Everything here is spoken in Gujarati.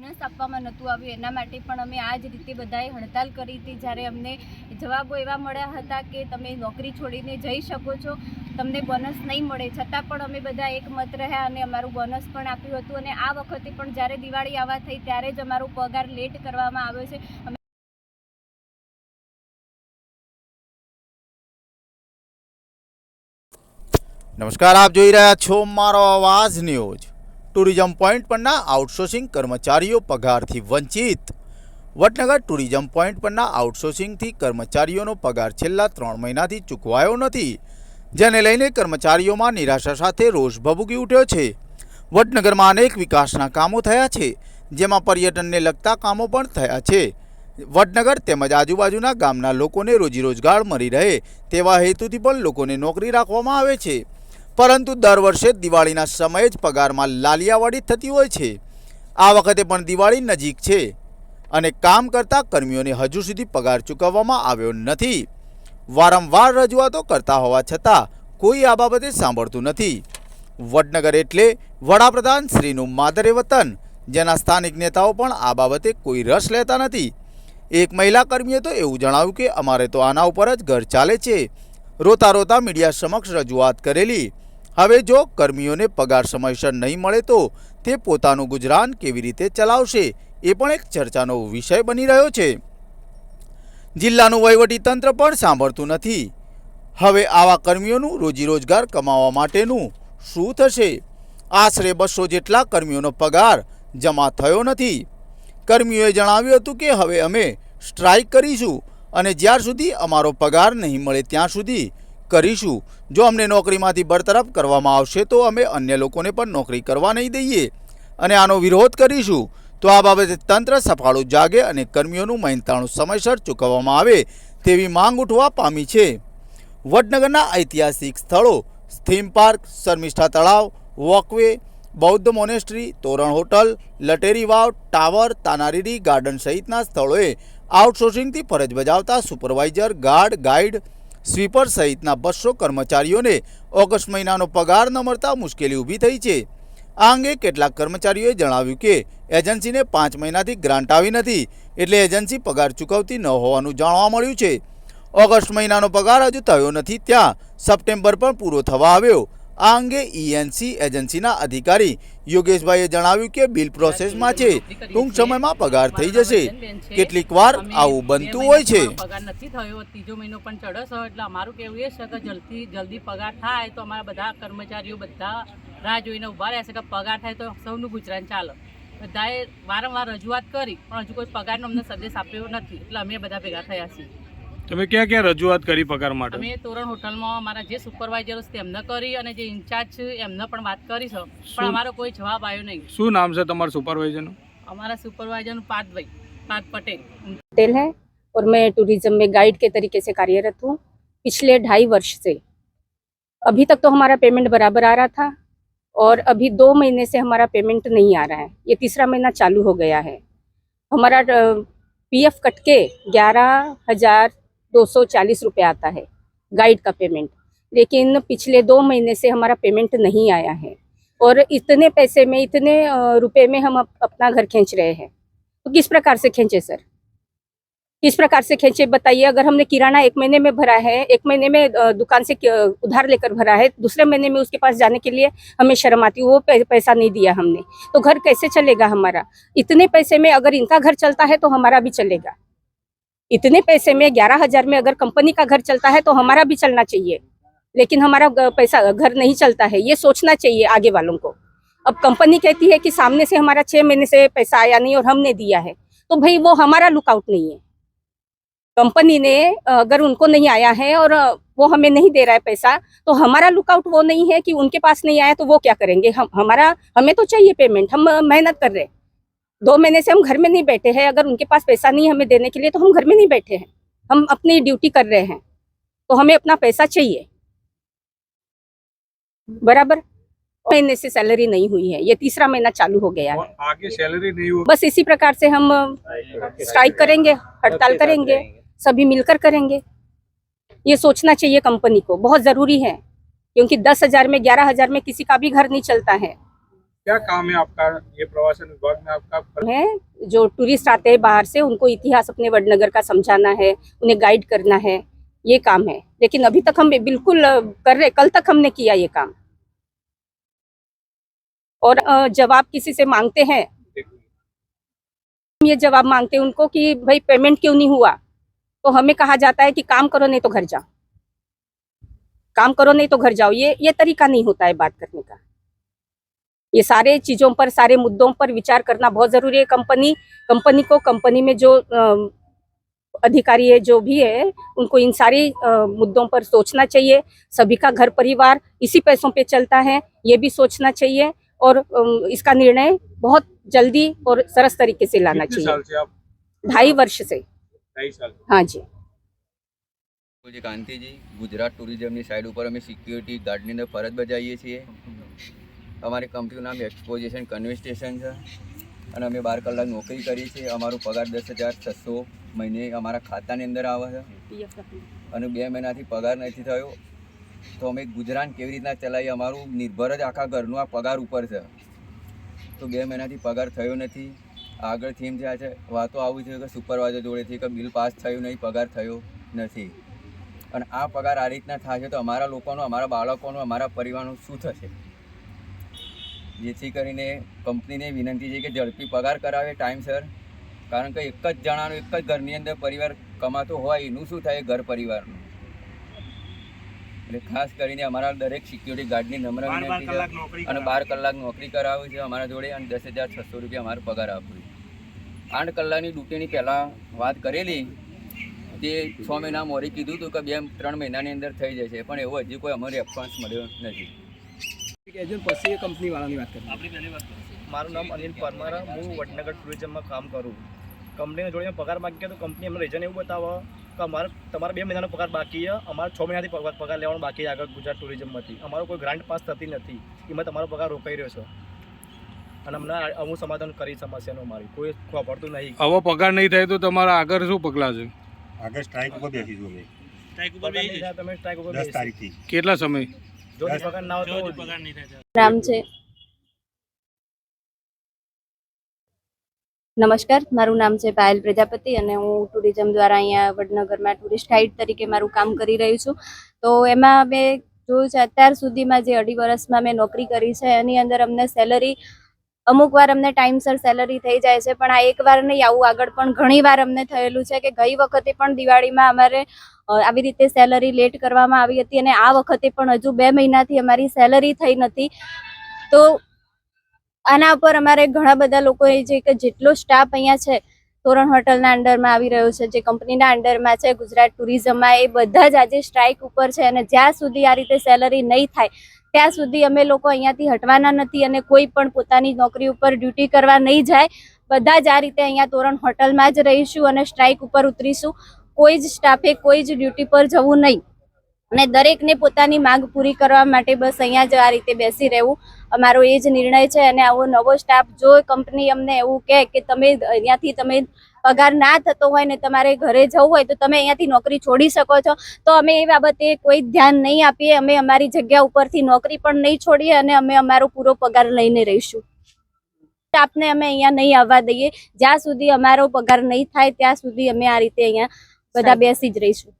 બોનસ આપવામાં નહોતું આવ્યું. એના માટે પણ અમે આ જ રીતે બધાએ હડતાલ કરી હતી. જ્યારે અમને જવાબો એવા મળ્યા હતા કે તમે નોકરી છોડીને જઈ શકો છો. તમને બોનસ નહીં મળે. છતાં પણ અમે બધા એકમત રહ્યા અને અમારું બોનસ પણ આપ્યું હતું. અને આ વખતે પણ જ્યારે દિવાળી આવવા થઈ ત્યારે જ અમારો પગાર લેટ કરવામાં આવ્યો છે. નમસ્કાર, આપ જોઈ રહ્યા છો મારો અવાજ ન્યૂઝ. ટુરિઝમ પોઈન્ટ પરના આઉટસોર્સિંગ કર્મચારીઓ પગારથી વંચિત. વડનગર ટુરિઝમ પોઈન્ટ પરના આઉટસોર્સિંગથી કર્મચારીઓનો પગાર છેલ્લા ત્રણ મહિનાથી ચૂકવાયો નથી, જેને લઈને કર્મચારીઓમાં નિરાશા સાથે રોષ ભભૂકી ઉઠ્યો છે. વડનગરમાં અનેક વિકાસના કામો થયા છે, જેમાં પર્યટનને લગતા કામો પણ થયા છે. વડનગર તેમજ આજુબાજુના ગામના લોકોને રોજીરોજગાર મળી રહે, તેવા હેતુથી પણ લોકોને નોકરી રાખવામાં આવે છે. પરંતુ દર વર્ષે દિવાળીના સમયે જ પગારમાં લાલિયાવાડી થતી હોય છે. આ વખતે પણ દિવાળી નજીક છે અને કામ કરતા કર્મીઓને હજુ સુધી પગાર ચૂકવવામાં આવ્યો નથી. વારંવાર રજૂઆતો કરતા હોવા છતાં કોઈ આ બાબતે સાંભળતું નથી. વડનગર એટલે વડાપ્રધાન શ્રીનું માદરે વતન, જેના સ્થાનિક નેતાઓ પણ આ બાબતે કોઈ રસ લેતા નથી. એક મહિલા કર્મીએ તો એવું જણાવ્યું કે, અમારે તો આના ઉપર જ ઘર ચાલે છે. રોતા રોતા મીડિયા સમક્ષ રજૂઆત કરેલી હવે જો કર્મીઓને પગાર સમયસર નહીં મળે તો તે પોતાનું ગુજરાન કેવી રીતે ચલાવશે એ પણ એક ચર્ચાનો વિષય બની રહ્યો છે. જિલ્લાનું તંત્ર પણ સાંભળતું નથી. હવે આવા કર્મીઓનું રોજીરોજગાર કમાવા માટેનું શું થશે? આશરે બસો જેટલા કર્મીઓનો પગાર જમા થયો નથી. કર્મીઓએ જણાવ્યું હતું કે હવે અમે સ્ટ્રાઇક કરીશું અને જ્યાર સુધી અમારો પગાર નહીં મળે ત્યાં સુધી કરીશું. જો અમને નોકરીમાંથી બરતરફ કરવામાં આવશે, તો અમે અન્ય લોકોને પણ નોકરી કરવા નહીં દઈએ. અને આનો વિરોધ કરીશું. તો આ બાબતે તંત્ર સફાળું જાગે અને કર્મીઓનું મહેનતાણું સમયસર ચૂકવવામાં આવે તેવી માંગ ઉઠવા પામી છે. વડનગરના ઐતિહાસિક સ્થળો થીમ પાર્ક શર્મિષ્ઠા તળાવ વોકવે બૌદ્ધ મોનેસ્ટ્રી તોરણ હોટલ લટેરી વાવ ટાવર તાનારીરી ગાર્ડન સહિતના સ્થળોએ આઉટસોર્સિંગથી ફરજ બજાવતા સુપરવાઇઝર ગાર્ડ ગાઈડ સ્વીપર સહિતના બસો કર્મચારીઓને ઓગસ્ટ મહિનાનો પગાર ન મળતા મુશ્કેલી ઊભી થઈ છે. આ અંગે કેટલાક કર્મચારીઓએ જણાવ્યું કે, એજન્સીને પાંચ મહિનાથી ગ્રાન્ટ આવી નથી, એટલે એજન્સી પગાર ચૂકવતી ન હોવાનું જાણવા મળ્યું છે. ઓગસ્ટ મહિનાનો પગાર હજુ થયો નથી ત્યાં, સપ્ટેમ્બર પણ પૂરો થવા આવ્યો. આ અંગે ઈએનસી એજન્સીના અધિકારી યોગેશભાઈએ જણાવ્યું કે બિલ પ્રોસેસમાં છે. ટૂંક સમયમાં પગાર થઈ જશે. કેટલીક વાર આવું બનતું હોય છે. પગાર નથી થયો ત્રીજો મહિનો પણ ચડ્યો હોય એટલે અમારું કેવું એ છે કે જલ્દી જલ્દી પગાર થાય તો અમારા બધા કર્મચારીઓ બધા રાહ જોઈને ઊભા રહેશે કે પગાર થાય તો સૌનું ગુજરાન ચાલે બધાએ વારંવાર રજૂઆત કરી, પણ હજુ કોઈ પગારનો અમને સંદેશ આપ્યો નથી. એટલે અમે બધા ભેગા થયા છીએ. તમે ક્યાં ક્યાં રજૂઆત કરી પગાર માટે અમે તોરણ હોટલમાં અમારા જે સુપરવાઇઝરો છે તેમને કરી અને જે ઇન્ચાર્જ છે એમને પણ વાત કરી છે પણ શું? અમારો કોઈ જવાબ આવ્યો નહીં શું નામ છે તમારા સુપરવાઇઝરનું અમારા સુપરવાઇઝરનું પાર્થભાઈ પાર્થ પટેલ होटल है और मैं टूरिज्म में गाइड के तरीके से कार्यरत हूँ पिछले ढाई वर्ष से अभी तक तो हमारा पेमेंट बराबर आ रहा था और अभी दो महीने से हमारा पेमेंट नहीं आ रहा है ये तीसरा महीना चालू हो गया है हमारा पीएफ कट के ग्यारह हजार दो सौ चालीस आता है गाइड का पेमेंट। लेकिन पिछले दो महीने से हमारा पेमेंट नहीं आया है। और इतने पैसे में इतने रुपए में हम अप, अपना घर खींच रहे हैं। तो किस प्रकार से खींचे सर? किस प्रकार से खींचे बताइए। अगर हमने किराना एक महीने में भरा है एक महीने में दुकान से उधार लेकर भरा है दूसरे महीने में उसके पास जाने के लिए हमें शर्म आती वो पैसा नहीं दिया हमने। तो घर कैसे चलेगा हमारा? इतने पैसे में अगर इनका घर चलता है तो हमारा भी चलेगा। इतने पैसे में ग्यारह हज़ार में अगर कंपनी का घर चलता है तो हमारा भी चलना चाहिए। लेकिन हमारा पैसा, घर नहीं चलता है, ये सोचना चाहिए आगे वालों को। अब कंपनी कहती है कि सामने से हमारा छह महीने से पैसा आया नहीं और हमने दिया है तो भाई वो हमारा लुकआउट नहीं है। कंपनी ने अगर उनको नहीं आया है और वो हमें नहीं दे रहा है पैसा तो हमारा लुकआउट वो नहीं है कि उनके पास नहीं आया तो वो क्या करेंगे? हम, हमारा, हमें तो चाहिए पेमेंट हम मेहनत कर रहे हैं। दो महीने से हम घर में नहीं बैठे हैं। अगर उनके पास पैसा नहीं है हमें देने के लिए तो हम घर में नहीं बैठे हैं। हम अपनी ड्यूटी कर रहे हैं। तो हमें अपना पैसा चाहिए। बराबर? महीने से सैलरी नहीं हुई है। ये तीसरा महीना चालू हो गया है। आगे सैलरी नहीं हुई। बस इसी प्रकार से हम स्ट्राइक करेंगे हड़ताल करेंगे सभी मिलकर करेंगे। ये सोचना चाहिए कंपनी को। बहुत ज़रूरी है क्योंकि दस हज़ार में ग्यारह हज़ार में किसी का भी घर नहीं चलता है। क्या काम है आपका ये प्रवासन विभाग में आपका? है, जो टूरिस्ट आते हैं बाहर से, उनको इतिहास अपने वडनगर का समझाना है, उन्हें गाइड करना है, ये काम है। लेकिन अभी तक हम बिल्कुल कर रहे, कल तक हमने किया ये काम। और जवाब किसी से मांगते हैं? ये जवाब मांगते हैं उनको कि भाई पेमेंट क्यों नहीं हुआ? तो हमें कहा जाता है कि काम करो, नहीं तो घर जाओ। काम करो, नहीं तो घर जाओ। ये ये तरीका नहीं होता है बात करने का। ये सारे चीजों पर सारे मुद्दों पर विचार करना बहुत जरूरी है कंपनी कंपनी को कंपनी में जो अ, अधिकारी है जो भी है उनको इन सारे अ, मुद्दों पर सोचना चाहिए सभी का घर परिवार इसी पैसों पे चलता है ये भी सोचना चाहिए और अम, इसका निर्णय बहुत जल्दी और सरस तरीके से लाना कितने चाहिए साल से आप ढाई वर्ष से ढाई साल हाँ जी જે કાંતિજી ગુજરાત ટુરિઝમની સાઈડ ઉપર અમે સિક્યુરિટી ગાર્ડની અંદર ફરજ બજાવીએ છીએ અમારી કંપનીનું નામ એક્સપોઝિશન કન્વેસ્ટેશન છે. અને અમે બાર કલાક નોકરી કરીએ છીએ અમારો પગાર દસ હજાર છસો મહિને અમારા ખાતાની અંદર આવે છે. અને બે મહિનાથી પગાર નથી થયો. તો અમે ગુજરાન કેવી રીતના ચલાવીએ અમારું નિર્ભર જ આખા ઘરનું આ પગાર ઉપર છે. તો બે મહિનાથી પગાર થયો નથી. આગળ થીમ થયા છે, વાતો આવી છે કે સુપરવાઇઝર જોડેથી કે બિલ પાસ થયું નહીં, પગાર થયો નથી. અને આ પગાર આ રીતના થાય છે તો અમારા લોકોનો, અમારા બાળકોનો, અમારા પરિવારનું શું થશે? જેથી કરીને કંપનીને વિનંતી છે કે ઝડપી પગાર કરાવે ટાઈમસર કારણ કે એક જ જણાનો એક જ ઘરની અંદર પરિવાર કમાતો હોય એનું શું થાય ઘર પરિવારનું? એટલે ખાસ કરીને અમારા દરેક સિક્યુરિટી ગાર્ડની નમ્ર વિનંતી અને બાર કલાક નોકરી કરાવી છે અમારા જોડે અને દસ હજાર છસો રૂપિયા અમારો પગાર આપ્યો આઠ કલાકની ડ્યુટીની પહેલાં વાત કરેલી તે છ મહિના મોરી કીધું હતું કે બે ત્રણ મહિનાની અંદર થઈ જશે પણ એવું હજી કોઈ અમને રેસ્પોન્સ મળ્યો નથી. એજન્ટ પછી એ કંપનીવાળાની વાત કરીએ મારું નામ અનિલ પરમારા હું વડનગર ટુરિઝમમાં કામ કરું. કંપનીને જોડે પગાર માગી તો કંપની અમને રીઝન એવું બતાવો કે અમારે તમારે બે મહિનાનો પગાર બાકી છે. અમારે છ મહિનાથી પગાર પગાર લેવાનો બાકી છે આગળ ગુજરાત ટુરિઝમમાંથી અમારો કોઈ ગ્રાન્ટ પાસ થતી નથી. એમાં તમારો પગાર રોકાઈ રહ્યો છે. અને અમને હું સમાધાન કરી સમસ્યાનું મારી. કોઈ ખોપડતું નહીં. હવે પગાર નહીં થાય તો તમારા આગળ શું પગલાં છે? આગળ સ્ટ્રાઇક ઉપર બેસીશું અમે. સ્ટ્રાઇક ઉપર તમે સ્ટ્રાઇક ઉપર બેસી. કેટલા સમય? છે. નમસ્કાર મારું નામ છે પાયલ પ્રજાપતિ અને હું ટુરિઝમ દ્વારા અહીંયા વડનગરમાં ટુરિસ્ટ ગાઈડ તરીકે મારું કામ કરી રહી છું. તો એમાં મેં જોયું છે અત્યાર સુધીમાં જે અઢી વર્ષમાં મેં નોકરી કરી છે એની અંદર અમને સેલરી અમુક વાર અમને ટાઈમસર સેલરી થઈ જાય છે, પણ આ એક વાર નહીં, આવું આગળ પણ ઘણી વાર અમને થયેલું છે કે ગઈ વખતે પણ દિવાળીમાં અમારે આવી રીતે સેલરી લેટ કરવામાં આવી હતી અને આ વખતે પણ હજુ બે મહિનાથી અમારી સેલરી થઈ નથી. તો આના ઉપર અમારે ઘણા બધા લોકોએ જે કે જેટલો સ્ટાફ અહીંયા છે, તોરણ હોટલના અંડરમાં આવી રહ્યો છે, જે કંપનીના અંડરમાં છે, ગુજરાત ટુરિઝમમાં એ બધા જ આજે સ્ટ્રાઇક ઉપર છે અને જ્યાં સુધી આ રીતે સેલરી નહીં થાય ત્યાં સુધી અમે લોકો અહીંયાથી હટવાના નથી અને કોઈ પણ પોતાની નોકરી ઉપર ડ્યુટી કરવા નહીં જાય. બધા જ આ રીતે અહીંયા તોરણ હોટલમાં જ રહીશું અને સ્ટ્રાઇક ઉપર ઉતરીશું. કોઈ જ સ્ટાફે કોઈ જ ડ્યુટી પર જવું નહીં. અને દરેકને પોતાની માંગ પૂરી કરવા માટે બસ અહીંયા જ આ રીતે બેસી રહેવું. અમારો એ જ નિર્ણય છે અને આવો નવો સ્ટાફ જો કંપની અમને એવું કહે કે તમે અહીંયાથી તમે પગાર ના થતો હોય ને તમારે ઘરે જવું હોય તો તમે અહીંયાથી નોકરી છોડી શકો છો. તો અમે એ બાબતે કોઈ ધ્યાન નહીં આપીએ. અમે અમારી જગ્યા ઉપરથી નોકરી પણ નહીં છોડીએ અને અમે અમારો પૂરો પગાર લઈને રહીશું. સ્ટાફને અમે અહીંયા નહીં આવવા દઈએ. જ્યાં સુધી અમારો પગાર નહીં થાય ત્યાં સુધી અમે આ રીતે અહીંયા બધા બેસી જ રહીશું.